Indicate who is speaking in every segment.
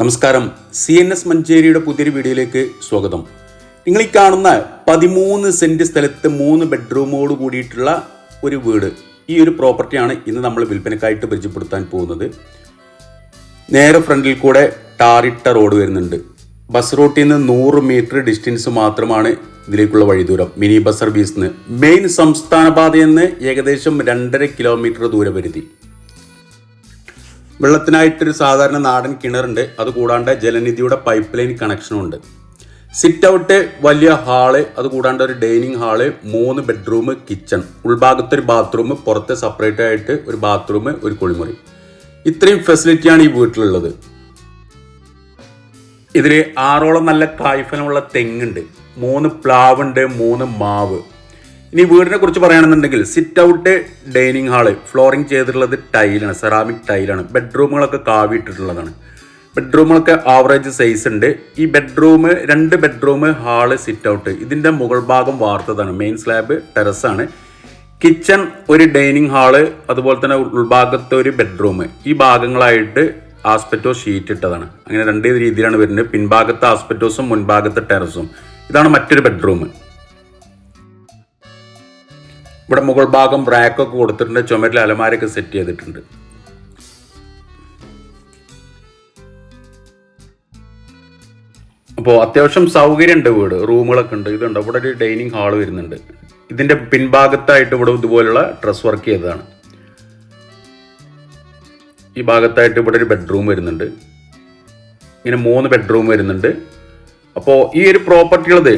Speaker 1: നമസ്കാരം. C N S മഞ്ചേരിയുടെ പുതിയൊരു വീഡിയോയിലേക്ക് സ്വാഗതം. നിങ്ങൾ ഈ കാണുന്ന പതിമൂന്ന് സെന്റ് സ്ഥലത്ത് മൂന്ന് ബെഡ്റൂമോട് കൂടിയിട്ടുള്ള ഒരു വീട് ഈ ഒരു പ്രോപ്പർട്ടിയാണ് ഇന്ന് നമ്മൾ വിൽപ്പനക്കായിട്ട് പരിചയപ്പെടുത്താൻ പോകുന്നത്. നേരെ ഫ്രണ്ടിൽ കൂടെ ടാറിട്ട റോഡ് വരുന്നുണ്ട്. ബസ് റൂട്ടിൽ നിന്ന് നൂറ് മീറ്റർ ഡിസ്റ്റൻസ് മാത്രമാണ് ഇതിലേക്കുള്ള വഴിദൂരം. മിനി ബസ് സർവീസിന് മെയിൻ സംസ്ഥാന പാതയിൽ നിന്ന് ഏകദേശം രണ്ടര കിലോമീറ്റർ ദൂരപരിധി വെള്ളത്തിനായിട്ടൊരു സാധാരണ നാടൻ കിണറുണ്ട്. അതുകൂടാണ്ട് ജലനിധിയുടെ പൈപ്പ് ലൈൻ കണക്ഷനും ഉണ്ട്. സിറ്റ് ഔട്ട് വലിയ ഹാൾ അതുകൂടാണ്ട് ഒരു ഡൈനിങ് ഹാൾ മൂന്ന് ബെഡ്റൂം കിച്ചൺ ഉൾഭാഗത്ത് ഒരു ബാത്റൂം പുറത്ത് സെപ്പറേറ്റ് ആയിട്ട് ഒരു ബാത്റൂം ഒരു കുളിമുറി. ഇത്രയും ഫെസിലിറ്റിയാണ് ഈ വീട്ടിലുള്ളത്. ഇതിൽ ആറോളം നല്ല കായ്ഫലമുള്ള തെങ്ങുണ്ട്. മൂന്ന് പ്ലാവുണ്ട് മൂന്ന് മാവ്. ഇനി വീടിനെ കുറിച്ച് പറയുകയാണെന്നുണ്ടെങ്കിൽ sit out dining hall flooring ചെയ്തിട്ടുള്ളത് ടൈലാണ് സെറാമിക് ടൈലാണ് ബെഡ്റൂമുകളൊക്കെ കാവിട്ടിട്ടുള്ളതാണ് ബെഡ്റൂമുകളൊക്കെ ആവറേജ് സൈസ് ഉണ്ട്. ഈ ബെഡ്റൂം രണ്ട് ബെഡ്റൂം ഹാൾ സിറ്റ് ഔട്ട് ഇതിന്റെ മുകൾ ഭാഗം വാർത്തതാണ്. മെയിൻ സ്ലാബ് ടെറസാണ് കിച്ചൺ ഒരു ഡൈനിങ് ഹാൾ അതുപോലെ തന്നെ ഉൾഭാഗത്തെ ഒരു ബെഡ്റൂം ഈ ഭാഗങ്ങളായിട്ട് ആസ്പെറ്റോ ഷീറ്റ് ഇട്ടതാണ്. അങ്ങനെ രണ്ട് രീതിയിലാണ് വരുന്നത്. പിൻഭാഗത്തെ ആസ്പെറ്റോസും മുൻഭാഗത്തെ ടെറസും ഇതാണ് മറ്റൊരു ബെഡ്റൂം ഇവിടെ മുകൾ ഭാഗം റാക്കൊക്കെ കൊടുത്തിട്ടുണ്ട്. ചുമരിൽ അലമാരൊക്കെ സെറ്റ് ചെയ്തിട്ടുണ്ട്. അപ്പോൾ അത്യാവശ്യം സൗകര്യമുണ്ട് വീട്. റൂമുകളൊക്കെ ഉണ്ട്. ഇതുണ്ട് ഇവിടെ ഒരു ഡൈനിങ് ഹാൾ വരുന്നുണ്ട്. ഇതിന്റെ പിൻഭാഗത്തായിട്ട് ഇവിടെ ഇതുപോലുള്ള ഡ്രസ് വർക്ക് ചെയ്തതാണ്. ഈ ഭാഗത്തായിട്ട് ഇവിടെ ഒരു ബെഡ്റൂം വരുന്നുണ്ട്. ഇങ്ങനെ മൂന്ന് ബെഡ്റൂം വരുന്നുണ്ട്. അപ്പോൾ ഈ ഒരു പ്രോപ്പർട്ടി ഉള്ളത്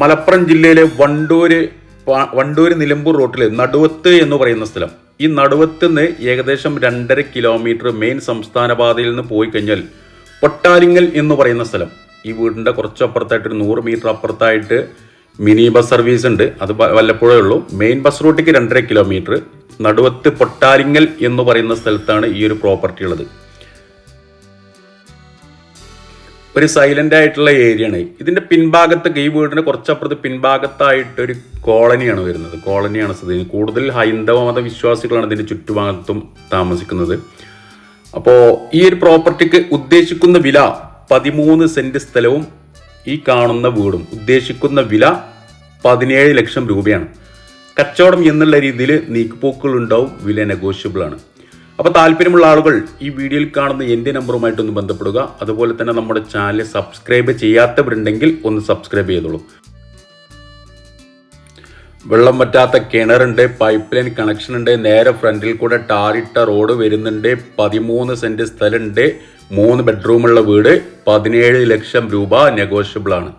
Speaker 1: മലപ്പുറം ജില്ലയിലെ വണ്ടൂര് വണ്ടൂര് നിലമ്പൂർ റോട്ടിൽ നടുവത്ത് എന്ന് പറയുന്ന സ്ഥലം. ഈ നടുവത്ത് നിന്ന് ഏകദേശം രണ്ടര കിലോമീറ്റർ മെയിൻ സംസ്ഥാന പാതയിൽ നിന്ന് പോയി കഴിഞ്ഞാൽ പൊട്ടാലിങ്ങൽ എന്ന് പറയുന്ന സ്ഥലം. ഈ വീടിന്റെ കുറച്ചപ്പുറത്തായിട്ട് ഒരു നൂറ് മീറ്റർ അപ്പുറത്തായിട്ട് മിനി ബസ് സർവീസ് ഉണ്ട്. അത് വല്ലപ്പോഴേ ഉള്ളൂ. മെയിൻ ബസ് റൂട്ടിക്ക് രണ്ടര കിലോമീറ്റർ നടുവത്ത് പൊട്ടാലിങ്ങൽ എന്ന് പറയുന്ന സ്ഥലത്താണ് ഈ ഒരു പ്രോപ്പർട്ടി ഉള്ളത്. ഒരു സൈലന്റ് ആയിട്ടുള്ള ഏരിയ ആണ്. ഇതിന്റെ പിൻഭാഗത്തൊക്കെ ഈ വീടിന്റെ കുറച്ചപ്പുറത്ത് പിൻഭാഗത്തായിട്ടൊരു കോളനിയാണ് വരുന്നത്. കോളനിയാണ് സ്ഥിതി കൂടുതൽ ഹൈന്ദവ മത വിശ്വാസികളാണ് ഇതിന്റെ ചുറ്റുഭാഗത്തും താമസിക്കുന്നത്. അപ്പോൾ ഈ ഒരു പ്രോപ്പർട്ടിക്ക് ഉദ്ദേശിക്കുന്ന വില പതിമൂന്ന് സെന്റ് സ്ഥലവും ഈ കാണുന്ന വീടും. ഉദ്ദേശിക്കുന്ന വില പതിനേഴ് ലക്ഷം രൂപയാണ്. കച്ചവടം എന്നുള്ള രീതിയിൽ നീക്കുപോക്കുകൾ ഉണ്ടാവും. വില നെഗോഷ്യബിൾ ആണ്. അപ്പോൾ താല്പര്യമുള്ള ആളുകൾ ഈ വീഡിയോയിൽ കാണുന്ന എന്റെ നമ്പറുമായിട്ടൊന്ന് ബന്ധപ്പെടുക. അതുപോലെ തന്നെ നമ്മുടെ ചാനൽ സബ്സ്ക്രൈബ് ചെയ്യാത്തവരുണ്ടെങ്കിൽ ഒന്ന് സബ്സ്ക്രൈബ് ചെയ്തോളൂ. വെള്ളം പറ്റാത്ത കിണറുണ്ട് പൈപ്പ് ലൈൻ കണക്ഷൻ ഉണ്ട് നേരെ ഫ്രണ്ടിൽ കൂടെ ടാറിട്ട റോഡ് വരുന്നുണ്ട് പതിമൂന്ന് സെന്റ് സ്ഥലമുണ്ട് മൂന്ന് ബെഡ്റൂമുള്ള വീട് പതിനേഴ് ലക്ഷം രൂപ നെഗോഷ്യബിൾ ആണ്.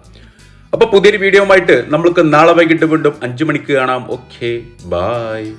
Speaker 1: അപ്പോൾ പുതിയൊരു വീഡിയോ ആയിട്ട് നമ്മൾക്ക് നാളെ വൈകിട്ട് വീണ്ടും അഞ്ചു മണിക്ക് കാണാം. Okay bye